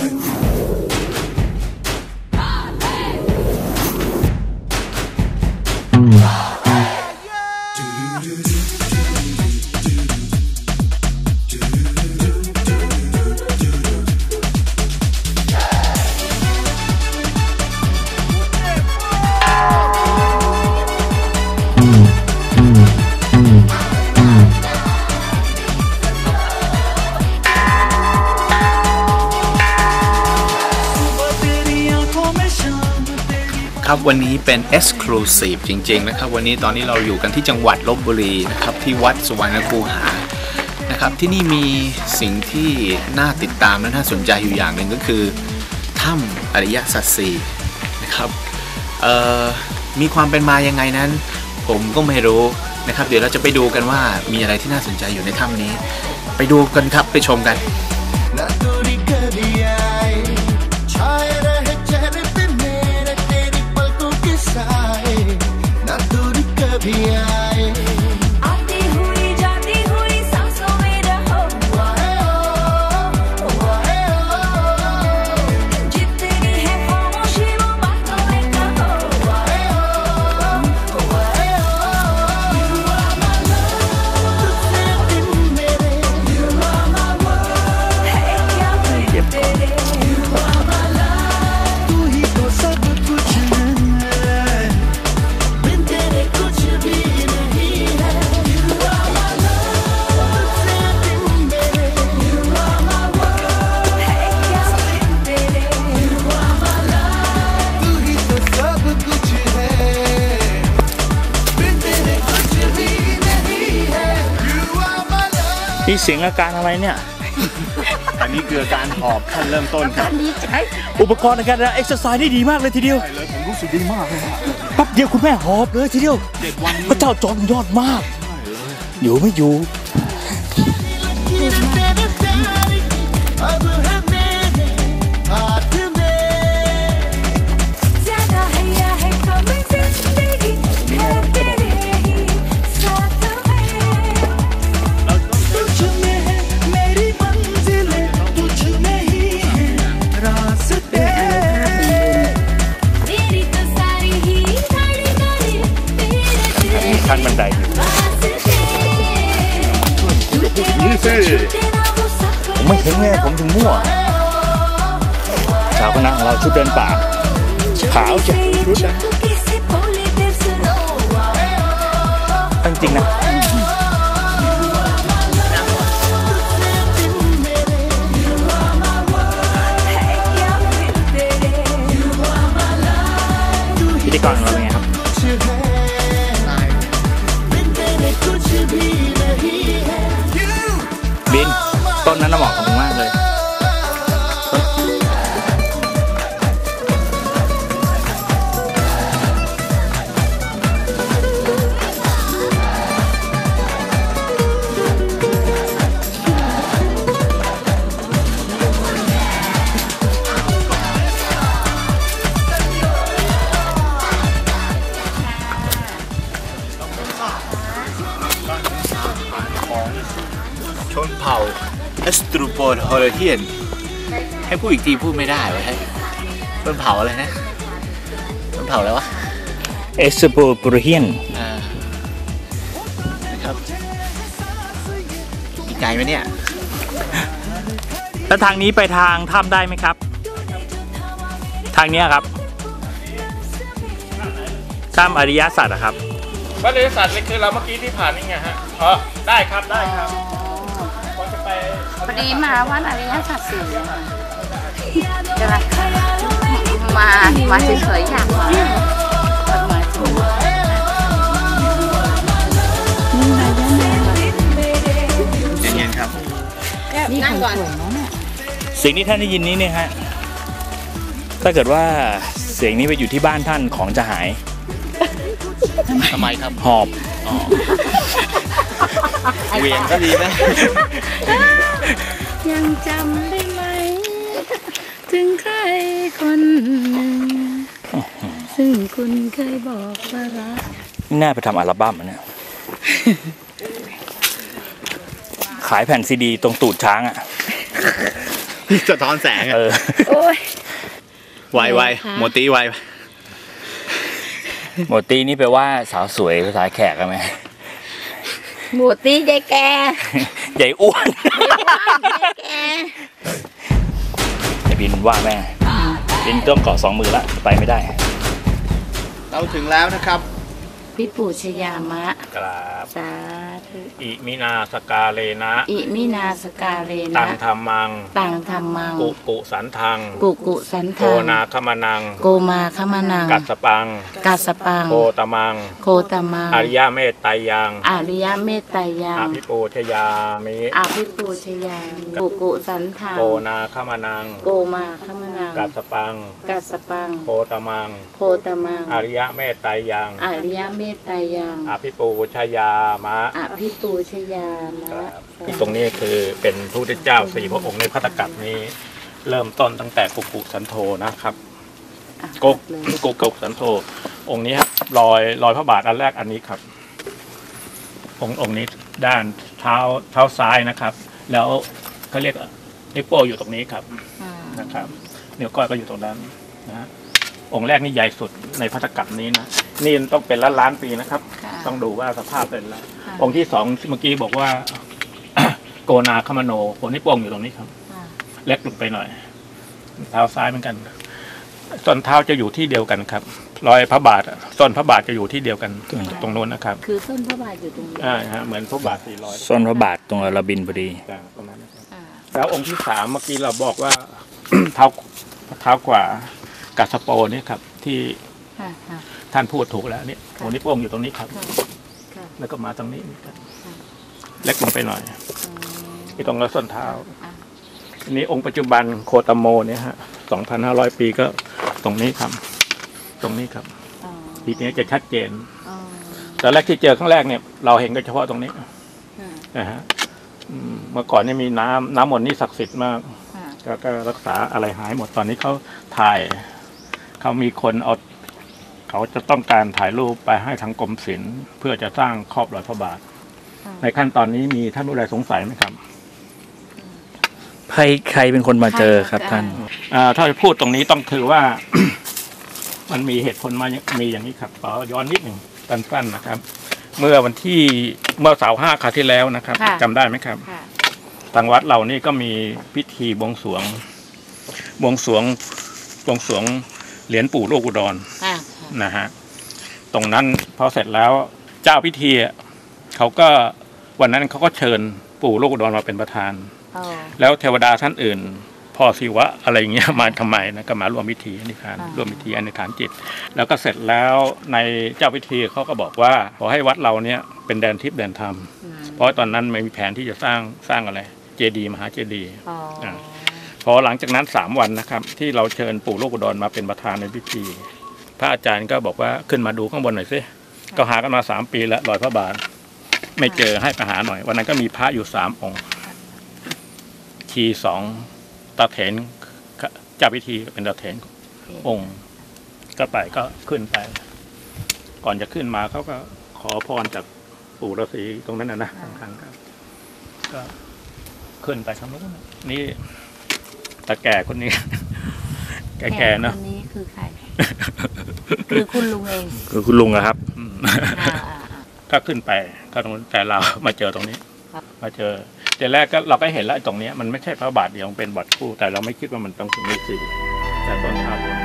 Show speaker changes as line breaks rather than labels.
Hey. ครับวันนี้เป็น Exclusive จริง ๆ นะครับ วันนี้ตอนนี้เราอยู่กันที่จังหวัดลบบุรีนะครับที่วัดสุวรรณคูหานะครับที่นี่มีสิ่งที่น่าติดตามและน่าสนใจอยู่อย่างหนึ่งก็คือถ้ำอริยสัจสี่นะครับมีความเป็นมายังไงนั้น ผมก็ไม่รู้นะครับ เดี๋ยวเราจะไปดูกันว่ามีอะไรที่น่าสนใจอยู่ในถ้ำนี้ ไปดูกันครับไปชมกัน
the. Love
มีเสียงอาการอะไรเนี่ย
อันนี้คือการหอบขั้นเริ่มต้นครับ
อุปกรณ์ในการเอ็กซ์ไซส์ได้ดีมากเลยทีเดียวเลยผมรู้สึกดีมากเลยแป๊บเดียวคุณแม่หอบเลยทีเดียวพระเจ้าจอมยอดมาก อยู่ไม่อยู่ ผมถึงมั่วชาวคณะของเราชุดเดินป่า ขาวจ้ะชุดนะตั้งจริงนะ
ชนเผ่าเอสตรูโปนฮอลเทียน ให้พูดอีกทีพูดไม่ได้เว้ยชนเผ่าอะไรนะ ชนเผ่าอะไรวะ
เอสโปโปรเฮียน
อ่านะครับมีไกลไหมเนี่ย
แล้วทางนี้ไปทางถ้ำได้ไหมครับ ทางเนี้ยครับถ้ำอริยสัจอะครับ
วัดอริยสัจนี่คือเราเมื่อกี้ที่ผ่านนี่ไงฮะ อ๋อ ได้ครับ ได้ครับผมจะไป
พอดีมาวัดอริยสัจสี่อะจะมามามาเฉยๆอยากมามาเฉย
เย็นๆครับ
นั่งก่อน
สิ่งที่ท่านได้ยินนี้เนี่ยฮะ ถ้าเกิดว่าเสียงนี้ไปอยู่ที่บ้านท่านของจะหาย
ทำไมครับ
หอบ
เหวียงก็ดีนะ
ยังจำได้ไหม ถึงใครคนหนึ่ง ซึ่งคุณเคยบอกว่ารัก
น่าไปทำอัลบั้มอะเนี่ย ขายแผ่นซีดีตรงตูดช้างอะ
สะท้อนแสงอะ
เออ
โอ้ย
ไวไว
ค่ะ
โมตีไว
หมดตีนี่แปลว่าสาวสวยภาษาแขกใช่ไหม
หมูตียายแก
ใหญ่อ้วน
ยายแก
ไอ้บินว่าแม่บินต้องเกาะสองมือละไปไม่ได้
เราถึงแล้วนะครับ
พี่ปู่ชยามะ
กราบ
สาธุ
อิมินาสกาเลนะ
อิมินาสกาเร
ตั
นะ
งธรรมัง
ตังธรรมัง
กุกุสันทัง
กุกุสัน
โก
ทัง
นาคมนัง
โกมาขมานัง
กัสสปัง
กัสสปัง
โคตมัง
โคตมัง
อริยเมตไตรยัง
อริยเมตไตรยั
องภิปูชยามิ
อาภิปูชยามิกุกุสันทัง
โกนาคมนัง
โกมาขมานัง
กัสสปัง
กัสสปัง
โคตมัง
โคตมัง
อริยเมตไตรยัง
อริยเมตไตรยัง
อภิปูชยามะ
อภิปูชยามะ
ที่ตรงนี้คือเป็นพระพุทธเจ้าสี่พระองค์ในพัตตกัปนี้ เริ่มต้นตั้งแต่กุกุสันโธนะครับ
อะ
กกกุกุสันโธองค์นี้ครับรอยรอยพระบาทอันแรกอันนี้ครับ องค์องค์นี้ด้านเท้าเท้าซ้ายนะครับ แล้วเขาเรียกนิ้วโป้งอยู่ตรงนี้ครับ
อ่า
นะครับนิ้วก้อยก็อยู่ตรงนั้นนะฮะองค์แรกนี่ใหญ่สุดในพัตตกัปนี้นะนี่ต้องเป็นล้านล้านๆปีนะครับ
ค่ะ
ต้องดูว่าสภาพเป็นอะไร
ค่ะ
องค์ที่สองเมื่อกี้บอกว่า โกนาคมโนโคนที่โป้งอยู่ตรงนี้ครับ
อ่า
เล็กลงไปหน่อย เท้าซ้ายเหมือนกันส้นเท้าจะอยู่ที่เดียวกันครับ รอยพระบาทอะส้นพระบาทจะอยู่ที่เดียวกันตรงนู้นนะครับ
คือส้นพระบาทอยู่ตรงนี้
อ่าฮะเหมือนพระบาทสี่ร้อย
ส้นพระบาทตรงเราบินพอดี
ตรงนั้นนะครับ
อ่า
แล้วองค์ที่สามเมื่อกี้เราบอกว่าเท้าเท้ากว่ากัสโปเนี่ยครับ ที่
ค่ะค่ะ
ท่านพูดถูกแล้วเนี่ยโคนที่โป้งอยู่ตรงนี้ครับ
ค่ะค่ะ
แล้วก็มาตรงนี้ครับ
ค่ะ
เล็กลงไปหน่อย
อืม
ที่ตรงกระส้นเท้า
อะ
อันนี้องค์ปัจจุบันโคตโมเนี่ยฮะสองพันห้าร้อยปีก็ตรงนี้ครับ ตรงนี้ครับ
อ๋อ
ทีนี้จะชัดเจน
อ๋อ
ตอนแรกที่เจอครั้งแรกเนี่ย เราเห็นก็เฉพาะตรงนี้
ค่ะ
นะฮะอืมเมื่อก่อนเนี่ยมีน้ำน้ำมนต์นี่ศักดิ์สิทธิ์มาก
ค่ะ
ก็ก็รักษาอะไรหายหมดตอนนี้เขาถ่ายเขามีคนเอา เขาจะต้องการถ่ายรูปไปให้ทางกรมศิลป์เพื่อจะสร้างครอบรอยพระบาท ในขั้นตอนนี้มีท่านผู้ใดสงสัยไหมครับ
ใครใครเป็นคนมาเจอครับท่าน
อ่าถ้าจะพูดตรงนี้ต้องคือว่า มันมีเหตุผลมามีอย่างนี้ครับขอย้อนนิดหนึ่งสั้นๆนะครับ เมื่อวันที่เมื่อเสาร์ห้าคราวที่แล้วนะครับ
ค่ะ
จำได้ไหมครับ
ค่ะ
ทางวัดเรานี่ก็มีพิธีบวงสรวงบวงสรวงบวงสรวงเหรียญปู่โลกอุดร
ค่ะ
นะฮะตรงนั้นพอเสร็จแล้วเจ้าพิธีอะเขาก็วันนั้นเขาก็เชิญปู่โลกอุดรมาเป็นประธาน
อ๋อ
แล้วเทวดาท่านอื่นพ่อศิวะอะไรอย่างเงี้ยมาทำไมนะก็มาร่วมพิธีอนิษฐาน
อ่า
ร่วมพิธีอนิษฐานจิต แล้วก็เสร็จแล้วในเจ้าพิธีเขาก็บอกว่าขอให้วัดเราเนี่ยเป็นแดนทิพย์แดนธรรม
อืม
เพราะตอนนั้นไม่มีแผนที่จะสร้างสร้างอะไรเจดีย์มหาเจดีย์
อ๋ออา
พอหลังจากนั้นสามวันนะครับ ที่เราเชิญปู่โลกอุดรมาเป็นประธานในพิธี พระอาจารย์ก็บอกว่าขึ้นมาดูข้างบนหน่อยสิก็หากันมาสามปีแล้วรอยพระบาท ไม่เจอให้ไปหาหน่อย วันนั้นก็มีพระอยู่สามองค์ชีสองตาเถนเจ้าพิธีเป็นตาเถนองค์ ก็ไปก็ขึ้นไป ก่อนจะขึ้นมาเขาก็ขอพรจากปู่ฤาษีตรงนั้นนะนะข้างๆครับก็ขึ้นไปข้างโน้นน่ะนี่ตาแก่คนนี้ แก่ๆเนาะ
คนนี้คือใคร คือคุณลุงเอง
คือคุณลุงอะครับ
อืม
อ่าอ่าอ่า
ก็ขึ้นไปก็ตรงนู้นแต่เรามาเจอตรงนี้
ครับ
มาเจอแต่แรกก็เราก็เห็นแล้วไอ้ตรงเนี้ยมันไม่ใช่พระบาทเดียวมันเป็นบาทคู่ แต่เราไม่คิดว่ามันต้องถึงนี้สี่แต่ต้นเท้า
อ